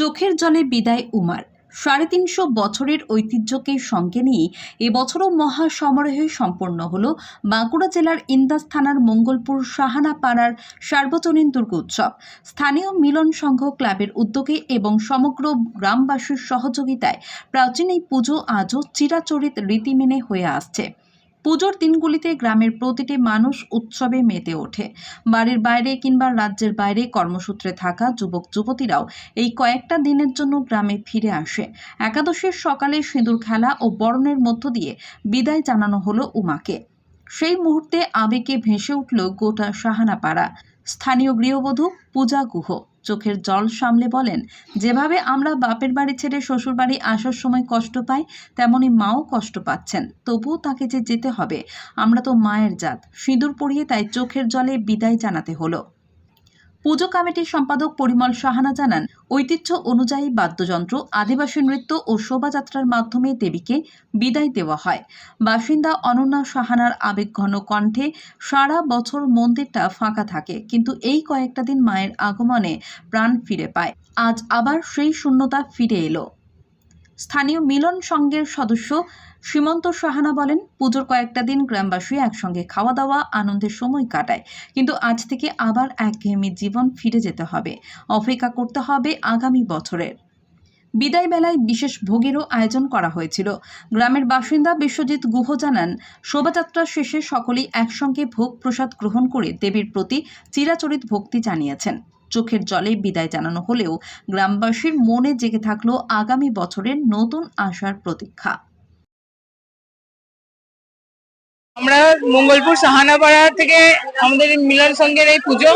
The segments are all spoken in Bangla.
চোখের জলে বিদায় উমার। সাড়ে তিনশো বছরের ঐতিহ্যকে সঙ্গে নিয়ে এবছরও মহা সমারোহে সম্পন্ন হল বাঁকুড়া জেলার ইন্দাস থানার মঙ্গলপুর সাহানা পাড়ার সার্বজনীন দুর্গোৎসব স্থানীয় মিলন সংঘ ক্লাবের উদ্যোগে এবং সমগ্র গ্রামবাসীর সহযোগিতায় প্রাচীন এই পুজো আজও চিরাচরিত রীতি মেনে হয়ে আসছে। পুজোর দিনগুলিতে গ্রামের প্রতিটি মানুষ উৎসবে মেতে ওঠে। বাড়ির বাইরে কিংবা রাজ্যের বাইরে কর্মসূত্রে থাকা যুবক, যুবতীরাও এই কয়েকটা দিনের জন্য গ্রামে ফিরে আসে। একাদশীর সকালে সিঁদুর খেলা ও বরণের মধ্য দিয়ে বিদায় জানানো হলো উমাকে। সেই মুহূর্তে আবেগে ভেসে উঠল গোটা সাহানাপাড়া স্থানীয় গৃহবধূ পূজা গুহ। চোখের জল সামলে বলেন, যেভাবে আমরা বাপের বাড়ি ছেড়ে শ্বশুর বাড়ি আসার সময় কষ্ট পাই, তেমনি মাও কষ্ট পাচ্ছেন। তবুও তাকে যে যেতে হবে, আমরা তো মায়ের জাত। সিঁদুর পরিয়ে তাই চোখের জলে বিদায় জানাতে হলো। পুজো কমিটির সম্পাদক পরিমল সাহানা জানান, ঐতিহ্য অনুযায়ী বাদ্যযন্ত্র, আদিবাসী নৃত্য ও শোভাযাত্রার মাধ্যমে দেবীকে বিদায় দেওয়া হয়। বাসিন্দা অনন্যা সাহানার আবেগঘন কণ্ঠে সারা বছর মন্দিরটা ফাঁকা থাকে, কিন্তু এই কয়েকটা দিন মায়ের আগমনে প্রাণ ফিরে পায়। আজ আবার সেই শূন্যতা ফিরে এলো। স্থানীয় মিলন সংঘের সদস্য সীমন্ত সাহানা বলেন, পুজোর কয়েকটা দিন গ্রামবাসী একসঙ্গে খাওয়া দাওয়া, আনন্দের সময় কাটায়। কিন্তু আজ থেকে আবার একঘেয়েমি জীবন ফিরে যেতে হবে। অপেক্ষা করতে হবে আগামী বছরের। বিদায় বেলায় বিশেষ ভোগেরও আয়োজন করা হয়েছিল। গ্রামের বাসিন্দা বিশ্বজিৎ গুহ জানান, শোভাযাত্রা শেষে সকলেই একসঙ্গে ভোগ প্রসাদ গ্রহণ করে দেবীর প্রতি চিরাচরিত ভক্তি জানিয়েছেন। চোখের জলে বিদায় জানানো হলেও গ্রামবাসীর মনে জেগে থাকল আগামী বছরের নতুন আশার প্রতীক্ষা। আমরা মঙ্গলপুর সাহানাপাড়া থেকে আমাদের মিলন সঙ্গের এই পুজো।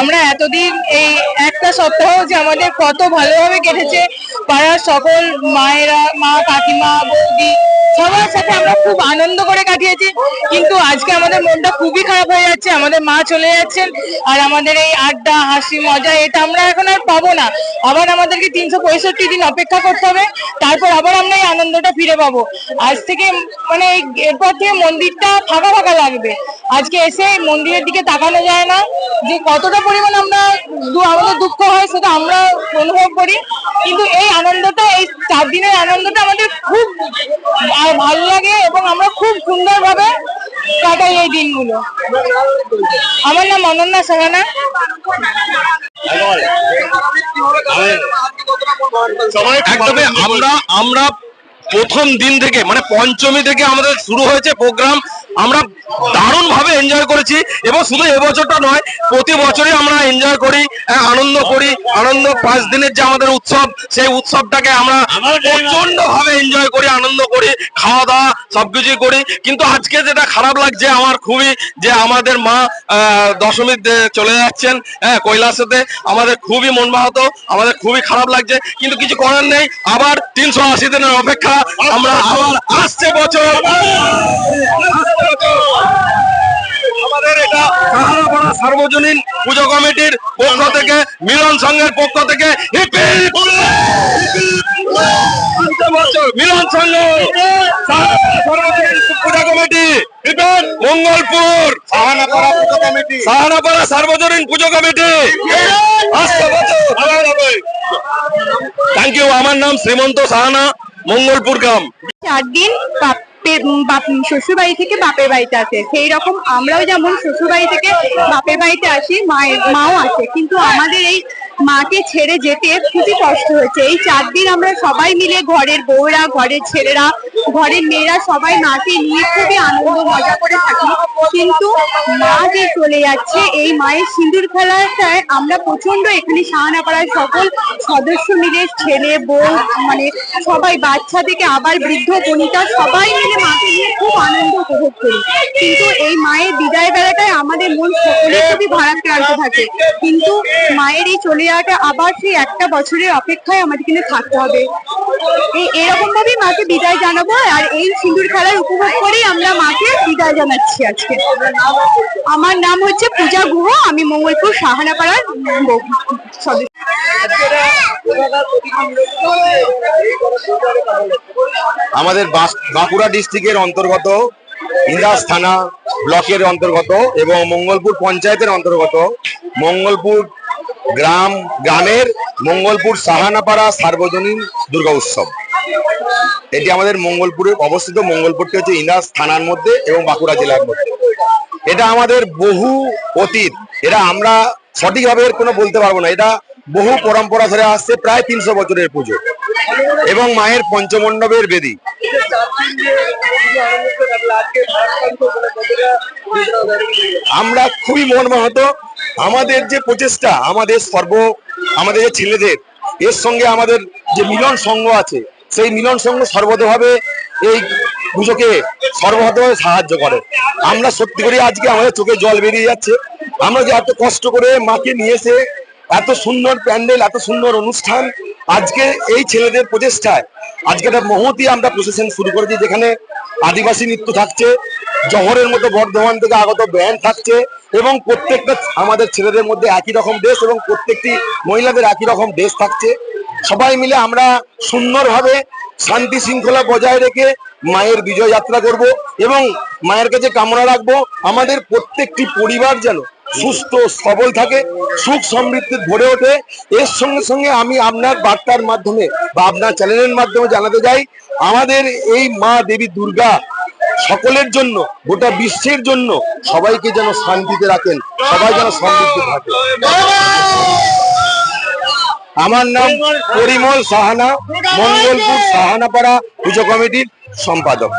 আমরা এতদিন এই একটা সপ্তাহ যে আমাদের কত ভালোভাবে কেটেছে। পাড়ার সকল মায়েরা, মা কাকিমা, বৌদি সবার সাথে আমরা খুব আনন্দ করে কাটিয়েছি। কিন্তু আজকে আমাদের মনটা খুবই খারাপ হয়ে যাচ্ছে। আমাদের মা চলে যাচ্ছেন আর আমাদের এই আড্ডা, হাসি, মজা, এটা আমরা এখন আর পাবো না। আবার আমাদেরকে তিনশো পঁয়ষট্টি দিন অপেক্ষা করতে হবে। তারপর আবার আমরা এই আনন্দটা ফিরে পাবো। আজ থেকে মানে এরপর থেকে মন্দিরটা ফাঁকা ফাঁকা লাগবে। আজকে এসে মন্দিরের দিকে তাকানো যায় না। যে কতটা পরিমাণ আমরা দুঃখ হয় সেটা আমরা অনুভব করি। কিন্তু এই আনন্দটা এই চার দিনের আনন্দটা আমাদের খুব ভালো লাগে এবং আমরা খুব সুন্দরভাবে কাটাই এই দিনগুলো। আমার নাম অনন্যা সাহানা একদমই আমরা আমরা প্রথম দিন থেকে মানে পঞ্চমী থেকে আমাদের শুরু হয়েছে প্রোগ্রাম। আমরা দারুণ ভাবে এনজয় করেছি এবং শুধু এবছরটা নয় প্রতি বছরই আমরা এনজয় করি আনন্দ করি। আনন্দ পাঁচ দিনের যে আমাদের উৎসব সেই উৎসবটাকে আমরা প্রচণ্ড ভাবে এনজয় করি আনন্দ করি খাওয়া দাওয়া সবকিছুই করি। কিন্তু আজকে যেটা খারাপ লাগছে আমার খুবই যে আমাদের মা দশমীর চলে যাচ্ছেন হ্যাঁ কৈলাসেতে আমাদের খুবই মন মনবাহত আমাদের খুবই খারাপ লাগছে। কিন্তু কিছু করার নেই আবার তিনশো আশি দিনের অপেক্ষা আমরা আবার আসছে বছর আমাদের এটা সাহারাপাড়া সার্বজনীন পুজো কমিটির পক্ষ থেকে মিলন সংঘের পক্ষ থেকে মিলন সংঘ! পূজা কমিটি মঙ্গলপুর! সাহানাপাড়া সার্বজনীন পুজো কমিটি! থ্যাংক ইউ আমার নাম শ্রীমন্ত সাহানা। মঙ্গলপুর গ্রাম। চার দিন শ্বশুর বাড়ি থেকে বাপের বাড়িতে আসে। সেই রকম আমরাও যেমন শ্বশুর বাড়ি থেকে বাপের বাড়িতে আসি, মায়ের মাও আসে। কিন্তু আমাদের এই মাকে ছেড়ে যেতে খুবই কষ্ট হয়েছে। এই চার দিন আমরা সবাই মিলে ঘরের বউরা, ঘরের ছেলেরা, ঘরের মেয়েরা সবাই মাকে নিয়ে খুবই আনন্দ, মজা করে থাকি। কিন্তু মা যে চলে যাচ্ছে, এই মায়ের সিঁদুর খেলাটায় আমরা প্রচণ্ড এখানে সাহানাপাড়ার সকল সদস্য মিলে, ছেলে, বউ মানে সবাই, বাচ্চা থেকে আবার বৃদ্ধ, বনিতা, সবাই মিলে মাকে নিয়ে খুব আনন্দ উপভোগ করি। কিন্তু এই মায়ের বিদায় বেলাটায় আমাদের মন সকলে খুবই ভারাক্রান্ত থাকে। কিন্তু মায়ের এই চলে যাওয়াটা আবার সেই একটা বছরের অপেক্ষায় আমাদের কিন্তু থাকতে হবে। এই এরকম ভাবেই মাকে বিদায় জানাব, আর এই সিঁদুর খেলার উপভোগ করেই আমরা মাকে বিদায় জানাচ্ছি আজকে। আমার নাম হচ্ছে পূজা গুহ, আমি মঙ্গলপুর সাহানাপাড়ার সদস্য। আমাদের বাঁকুড়া ডিস্ট্রিক্টের অন্তর্গত, ইন্দাস থানা ব্লকের অন্তর্গত এবং মঙ্গলপুর পঞ্চায়েতের অন্তর্গত, মঙ্গলপুর গ্রাম, গ্রামের মঙ্গলপুর, সাহানাপাড়া, সার্বজনীন দুর্গা উৎসব। এটি আমাদের মঙ্গলপুরে অবস্থিত। মঙ্গলপুরটি হচ্ছে ইন্দাস থানার মধ্যে এবং বাঁকুড়া জেলার মধ্যে। এটা আমাদের বহু অতীত। এটা আমরা সঠিকভাবে কোনো বলতে পারব না। এটা বহু পরম্পরা ধরে আসছে, প্রায় তিনশো বছরের পুজো। এবং মায়ের পঞ্চমণ্ডপের বেদী। আমরা খুবই মর্মাহত আমাদের যে প্রচেষ্টা, আমাদের সর্ব, আমাদের যে ছেলেদের, এর সঙ্গে আমাদের যে মিলন সংঘ আছে, সেই মিলন সংঘ সর্বতভাবে এই পুজোকে সর্বতভাবে সাহায্য করে। আমরা সত্যি করে আজকে আমাদের চোখে জল বেরিয়ে যাচ্ছে। আমরা যে এত কষ্ট করে মাকে নিয়ে এসে এত সুন্দর প্যান্ডেল, এত সুন্দর অনুষ্ঠান আজকে এই ছেলেদের প্রচেষ্টায়, আজকে একটা মহতি আমরা প্রসেশন শুরু করেছি যেখানে আদিবাসী নৃত্য থাকছে, জহরের মতো বর্ধমান থেকে আগত ব্যান্ড থাকছে এবং প্রত্যেকটা আমাদের ছেলেদের মধ্যে একই রকম ড্রেস এবং প্রত্যেকটি মহিলাদের একই রকম ড্রেস থাকছে। সবাই মিলে আমরা সুন্দরভাবে শান্তি শৃঙ্খলা বজায় রেখে মায়ের বিজয় যাত্রা করব এবং মায়ের কাছে কামনা রাখব, আমাদের প্রত্যেকটি পরিবার যেন সুস্থ সবল থাকে, সুখ সমৃদ্ধি ভরে ওঠে। এর সঙ্গে সঙ্গে আমি আপনার বার্তার মাধ্যমে বা আপনার চ্যানেলের মাধ্যমে জানাতে চাই, আমাদের এই মা দেবী দুর্গা সকলের জন্য, গোটা বিশ্বের জন্য সবাইকে যেন শান্তিতে রাখেন, সবাই যেন সমৃদ্ধ থাকে। আমার নাম পরিমল সাহানা, মঙ্গলপুর সাহানাপাড়া পুজো কমিটির সম্পাদক।